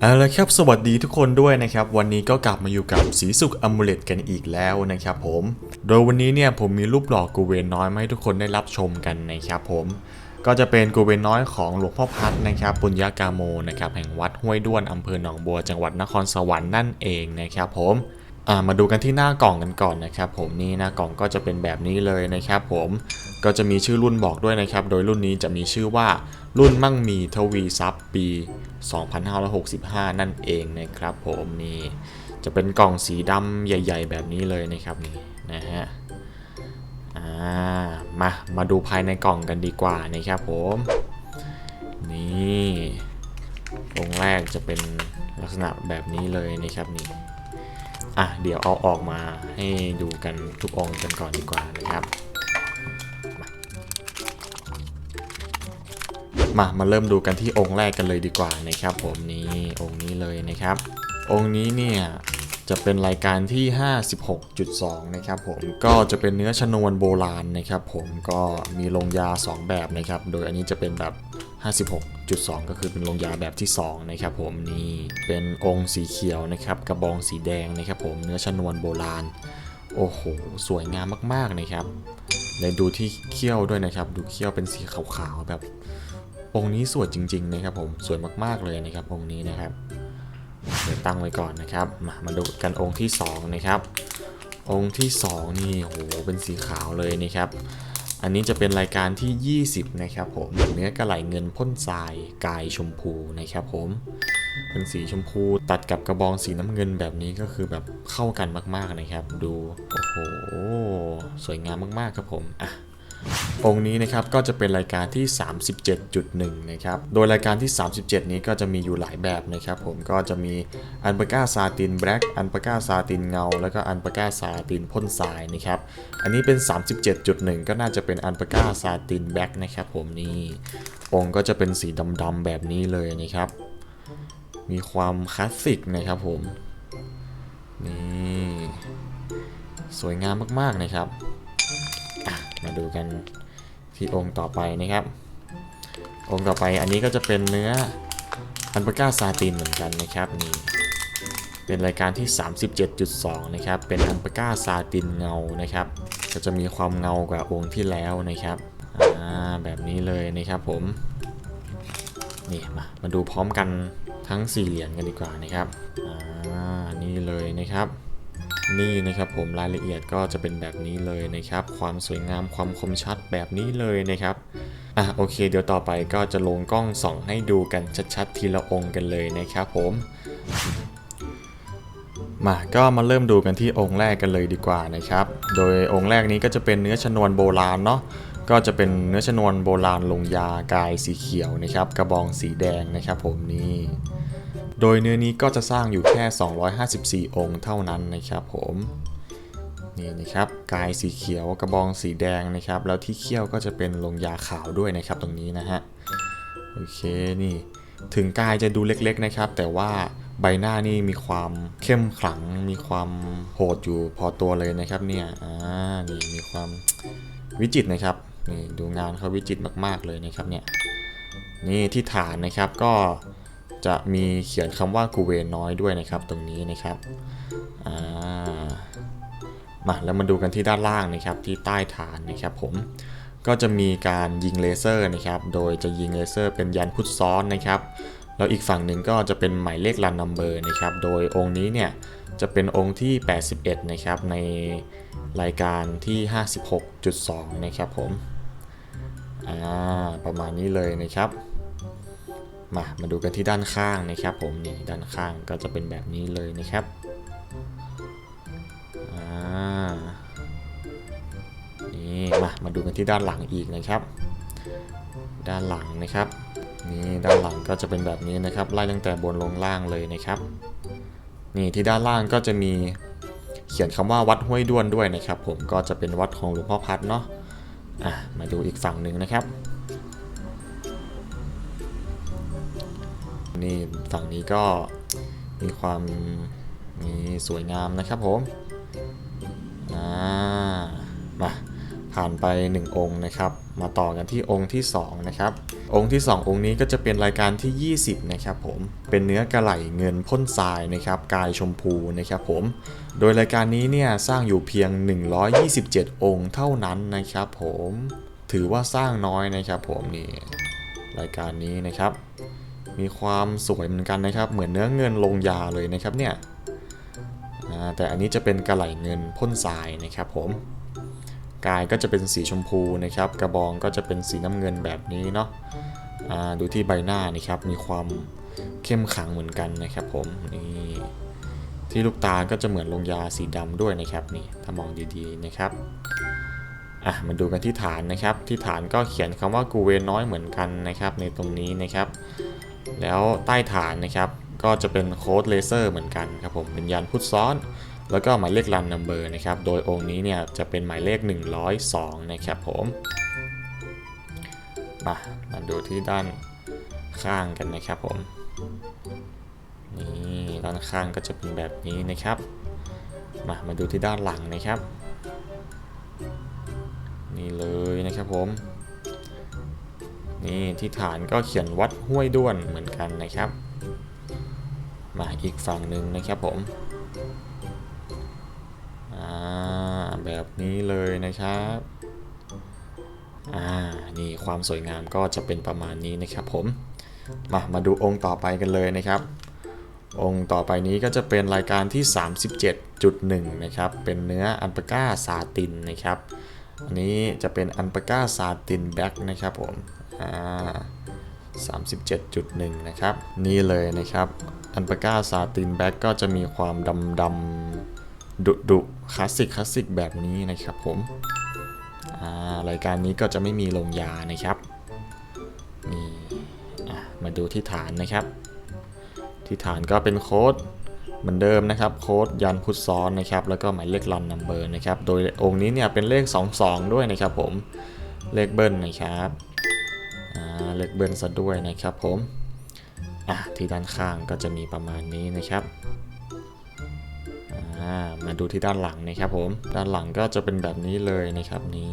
เอาละครับสวัสดีทุกคนด้วยนะครับ วันนี้ก็กลับมาอยู่กับสีสุกอมูเลตกันอีกแล้วนะครับผม โดยวันนี้เนี่ยผมมีรูปหล่อกูเวนน้อยมาให้ทุกคนได้รับชมกันนะครับผมก็จะเป็นกูเวนน้อยของหลวงพ่อพัดนะครับปุญญากาโมนะครับแห่งวัดห้วยด้วนอำเภอหนองบัวจังหวัดนครสวรรค์นั่นเองนะครับผม มาดูกันที่หน้ากล่องกันก่อนนะครับผมนี่หน้ากล่องก็จะเป็นแบบนี้เลยนะครับผมก็จะมีชื่อรุ่นบอกด้วยนะครับ โดยรุ่นนี้จะมีชื่อว่ารุ่นมั่งมีทวีทรัพย์ปี 2565 นั่นเองนะครับผมนี่จะเป็นกล่องสีดำใหญ่ ๆ แบบนี้เลยนะครับนี่นะฮะมามาดูภายในกล่องกันดีกว่านะครับผมนี่องแรกจะเป็นลักษณะแบบนี้เลยนะครับนี่ อะเดี๋ยวเอาออกมาให้ดูกันทุกองค์กันก่อนดีกว่านะครับ มามาเริ่มดูกันที่องค์แรกกันเลยดีกว่านะครับ ผมนี่องค์นี้เลยนะครับ องค์นี้เนี่ยจะเป็นรายการที่ 56.2 นะครับผมก็จะเป็นเนื้อชนวนโบราณนะครับ ผมก็มีลงยา 2 แบบนะครับ โดยอันนี้จะเป็นแบบ 56.2 ก็คือเป็นลงยาแบบที่ 2 นะครับผมนี่เป็นองค์สีเขียวนะครับกระบองสีแดงนะครับผมเนื้อชนวนโบราณ โอ้โห สวยงามมากๆนะครับและดูที่เขี้ยวด้วยนะครับ ดูเขี้ยวเป็นสีขาวๆแบบ องค์นี้สวยจริง ๆ นะครับผมสวยมากๆเลยนะครับองค์นี้นะครับเดี๋ยวตั้งไว้ก่อนนะครับมามาดูกันองค์ที่สองนะครับองค์ที่สองนี่โหเป็นสีขาวเลยนะครับ อันนี้จะเป็นรายการที่ 20 นะครับผมเนื้อกระไหลเงินพ่นทรายกายชมพูนะครับผมเป็นสีชมพูตัดกับกระบองสีน้ำเงินแบบนี้ก็คือแบบเข้ากันมากๆนะครับ ดู โอ้โห สวยงามมากๆครับผมอะ องค์นี้นะครับก็จะเป็นรายการที่ 37.1 นะครับ โดยรายการที่ 37 นี้ก็จะมีอยู่หลายแบบนะครับผมก็จะมีอันปาก้าซาตินแบล็กอันปาก้าซาตินเงา แล้วก็อันปาก้าซาตินพ่นทรายนะครับ อันนี้เป็น 37.1 ก็น่าจะเป็นอันปาก้าซาตินแบล็กนะครับผมนี่องค์ก็จะเป็นสีดำๆแบบนี้เลยนะครับ มีความคลาสสิกนะครับผมนี่สวยงามมากๆนะครับ มาดูกันที่องค์ต่อไปนะครับ องค์ต่อไปอันนี้ก็จะเป็นเนื้ออันปาก้าซาตินเหมือนกันนะครับนี่เป็นรายการที่ 37.2 นะครับ เป็นอันปาก้าซาตินเงานะครับ ก็จะมีความเงากว่าองค์ที่แล้วนะครับแบบนี้เลยนะครับผมนี่มามาดูพร้อมกันทั้ง4เหรียญกันดีกว่านะครับอ่านี่เลยนะครับ นี่นะครับผมรายละเอียดก็จะเป็นแบบนี้เลยนะครับ ความสวยงามความคมชัดแบบนี้เลยนะครับอะโอเค เดี๋ยวต่อไปก็จะลงกล้องส่องให้ดูกันชัดๆ ทีละองค์กันเลยนะครับผมมาก็มาเริ่มดูกันที่องค์แรกกันเลยดีกว่านะครับ โดยองค์แรกนี้ก็จะเป็นเนื้อชนวนโบราณเนาะ ก็จะเป็นเนื้อชนวนโบราณลงยากายสีเขียวนะครับ กระบองสีแดงนะครับผมนี่ โดยเนื้อนี้ก็จะสร้างอยู่แค่ 254 องค์เท่านั้นนะครับผมนี่นะครับกายสีเขียวกระบองสีแดงนะครับ แล้วที่เขี้ยวก็จะเป็นลงยาขาวด้วยนะครับตรงนี้นะฮะโอเคนี่ ถึงกายจะดูเล็กๆนะครับ แต่ว่าใบหน้านี่มีความเข้มขลัง มีความโหดอยู่พอตัวเลยนะครับเนี่ยอ่านี่มีความวิจิตรนะครับ นี่ดูงานเขาวิจิตรมากๆเลยนะครับเนี่ยนี่ที่ฐานนะครับก็จะมีเขียนคำว่ากูเวนน้อยด้วยนะครับตรงนี้นะครับอ่ามาแล้วมาดูกันที่ด้านล่างนะครับที่ใต้ฐานนะครับผมก็จะมีการยิงเลเซอร์นะครับ โดยจะยิงเลเซอร์เป็นยันพุทธซ้อนนะครับ แล้วอีกฝั่งหนึ่งก็จะเป็นหมายเลขรันนัมเบอร์นะครับ โดยองค์นี้เนี่ยจะเป็นองค์ที่ 81 นะครับ ในรายการที่ 56.2 นะครับผม อ่าประมาณนี้เลยนะครับ มามาดูกันที่ด้านข้างนะครับ ผมนี่ด้านข้างก็จะเป็นแบบนี้เลยนะครับอ่านี่มามาดูกันที่ด้านหลังอีกนะครับ ด้านหลังนะครับนี่ด้านหลังก็จะเป็นแบบนี้นะครับ ไล่ตั้งแต่บนลงล่างเลยนะครับ นี่ที่ด้านล่างก็จะมีเขียนคำว่าวัดห้วยด้วนด้วยนะครับ ผมก็จะเป็นวัดของหลวงพ่อพัดเนาะ อะมาดูอีกฝั่งหนึ่งนะครับ นี่ฝั่งนี้ก็มีความมีสวยงามนะครับผมอ่ามาผ่านไป 1 องค์นะครับ มาต่อกันที่องค์ที่ 2 นะครับ องค์ที่ 2 องค์นี้ก็จะเป็นรายการที่ 20 นะครับผม เป็นเนื้อกระไหลเงินพ่นทรายนะครับกายชมพูนะครับผม โดยรายการนี้เนี่ยสร้างอยู่เพียง 127 องค์เท่านั้นนะครับผมถือว่าสร้างน้อยนะครับผมนี่รายการนี้นะครับ มีความสวยเหมือนกันนะครับ เหมือนเนื้อเงินลงยาเลยนะครับเนี่ยแต่อันนี้จะเป็นกระไหลเงินพ่นทรายนะครับผม กายก็จะเป็นสีชมพูนะครับ กระบองก็จะเป็นสีน้ำเงินแบบนี้เนาะดูที่ใบหน้านะครับมีความเข้มขังเหมือนกันนะครับผมนี่ที่ลูกตาก็จะเหมือนลงยาสีดำด้วยนะครับนี่ถ้ามองดีๆนะครับอะมาดูกันที่ฐานนะครับ ที่ฐานก็เขียนคำว่ากูเวนน้อยเหมือนกันนะครับ ในตรงนี้นะครับ แล้วใต้ฐานนะครับก็จะเป็นโค้ดเลเซอร์เหมือนกันครับผมเป็นยันพุทธซ้อน แล้วก็หมายเลขรันนัมเบอร์นะครับ โดยองค์นี้เนี่ยจะเป็นหมายเลข 102 นะครับผม มามาดูที่ด้านข้างกันนะครับผม นี่ด้านข้างก็จะเป็นแบบนี้นะครับ มามาดูที่ด้านหลังนะครับ นี่เลยนะครับผม นี่ที่ฐานก็เขียนวัดห้วยด้วนเหมือนกันนะครับ มาอีกฝั่งหนึ่งนะครับผม แบบนี้เลยนะครับ อ่า นี่ความสวยงามก็จะเป็นประมาณนี้นะครับผม มา มาดูองค์ต่อไปกันเลยนะครับ องค์ต่อไปนี้ก็จะเป็นรายการที่ 37.1 นะครับ เป็นเนื้ออันปาก้าซาตินนะครับ อันนี้จะเป็นอันปาก้าซาตินแบ็กนะครับผม อ่า37.1 นะครับ นี่เลยนะครับ อันปาก้าซาตินแบ็กก็จะมีความดำดำดุดุ คลาสสิกคลาสสิกแบบนี้นะครับผมรายการนี้ก็จะไม่มีลงยานะครับนี่มาดูที่ฐานนะครับ ที่ฐานก็เป็นโค้ดเหมือนเดิมนะครับ โค้ดยันพุทธซ้อนนะครับ แล้วก็หมายเลขรันนัมเบอร์นะครับ โดยองค์นี้เนี่ยเป็นเลข 22 ด้วยนะครับผมเลขเบิ้ลนะครับเลขเบิ้ลซะด้วยนะครับผมที่ด้านข้างก็จะมีประมาณนี้นะครับ มาดูที่ด้านหลังนะครับผม ด้านหลังก็จะเป็นแบบนี้เลยนะครับนี่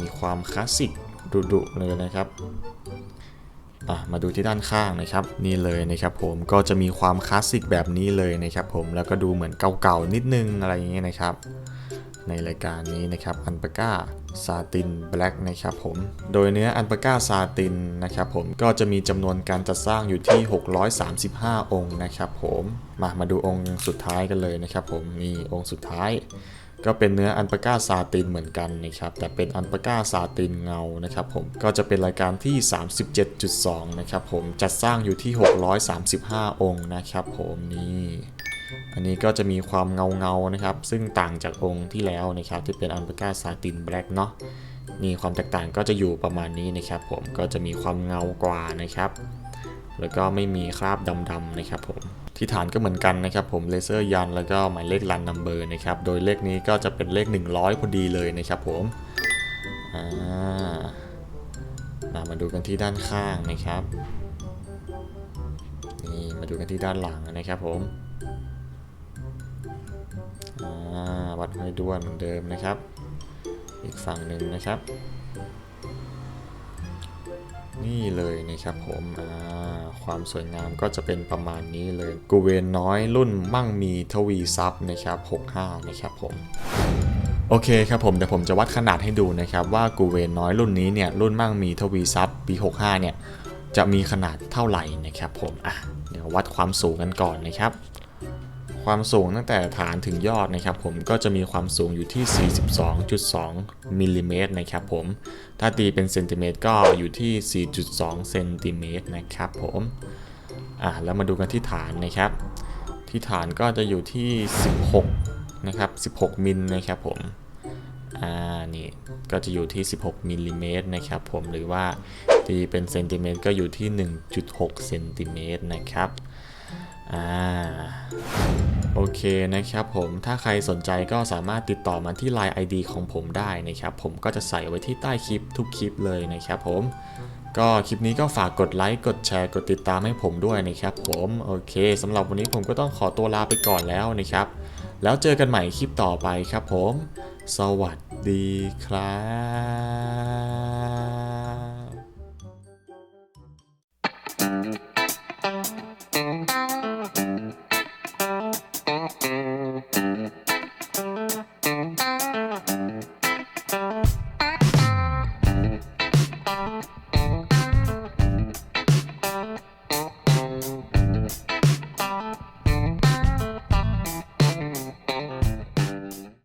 มีความคลาสสิกดุดุเลยนะครับมาดูที่ด้านข้างนะครับ นี่เลยนะครับผมก็จะมีความคลาสสิกแบบนี้เลยนะครับผมแล้วก็ดูเหมือนเก่าๆนิดนึงอะไรอย่างเงี้ยนะครับ ในรายการนี้นะครับอันปาก้าซาตินแบล็กนะครับผม โดยเนื้ออันปาก้าซาตินนะครับผมก็จะมีจำนวนการจัดสร้างอยู่ที่ 635 องค์นะครับผมมามาดูองค์สุดท้ายกันเลยนะครับผมนี่องค์สุดท้ายก็เป็นเนื้ออันปาก้าซาตินเหมือนกันนะครับ แต่เป็นอันปาก้าซาตินเงานะครับผมก็จะเป็นรายการที่ 37.2 นะครับผมจัดสร้างอยู่ที่ 635 องค์นะครับผมนี่ อันนี้ก็จะมีความเงาเงาๆนะครับ ซึ่งต่างจากองค์ที่แล้วนะครับ ที่เป็นอันปาก้าซาตินแบล็กเนาะนี่ความแตกต่างก็จะอยู่ประมาณนี้นะครับ ผมก็จะมีความเงากว่านะครับ แล้วก็ไม่มีคราบดำๆนะครับ ผมที่ฐานก็เหมือนกันนะครับ ผมเลเซอร์ยันแล้วก็หมายเลขรันนัมเบอร์นะครับ โดยเลขนี้ก็จะเป็นเลข 100 พอดีเลยนะครับ ผมอ่ามามาดูกันที่ด้านข้างนะครับ นี่มาดูกันที่ด้านหลังนะครับผม ดห้วยด้วนเหมือนเดิมนะครับ อีกฝั่งหนึ่งนะครับ นี่เลยนะครับผมความสวยงามก็จะเป็นประมาณนี้เลยกูเวนน้อยรุ่นมั่งมีทวีซับนะครับ65นะครับผมโอเคครับผมเดี๋ยวผมจะวัดขนาดให้ดูนะครับ ว่ากูเวนน้อยรุ่นนี้เนี่ยรุ่นมั่งมีทวีซับปี 65 เนี่ยจะมีขนาดเท่าไหร่นะครับผมอะเดี๋ยววัดความสูงกันก่อนนะครับ ความสูงตั้งแต่ฐานถึงยอดนะครับผมก็จะมีความสูงอยู่ที่ 42.2มิลลิเมตรนะครับผมถ้าตีเป็นเซนติเมตรก็อยู่ที่ 4.2เซนติเมตรนะครับผมอะแล้วมาดูกันที่ฐานนะครับ ที่ฐานก็จะอยู่ที่ 16นะครับ16มิลนะครับผมอ่านี่ก็จะอยู่ที่ 16มิลลิเมตรนะครับผมหรือว่าตีเป็นเซนติเมตรก็อยู่ที่ 1.6เซนติเมตรนะครับ อ่าโอเคนะครับผมถ้าใครสนใจก็สามารถติดต่อมาที่ Line ID ของผมได้นะครับ ผมก็จะใส่ไว้ที่ใต้คลิปทุกคลิปเลยนะครับผมก็คลิปนี้ก็ฝากกดไลค์กดแชร์กดติดตามให้ผมด้วยนะครับผมโอเคสำหรับวันนี้ผมก็ต้องขอตัวลาไปก่อนแล้วนะครับ แล้วเจอกันใหม่คลิปต่อไปครับผม สวัสดีครับ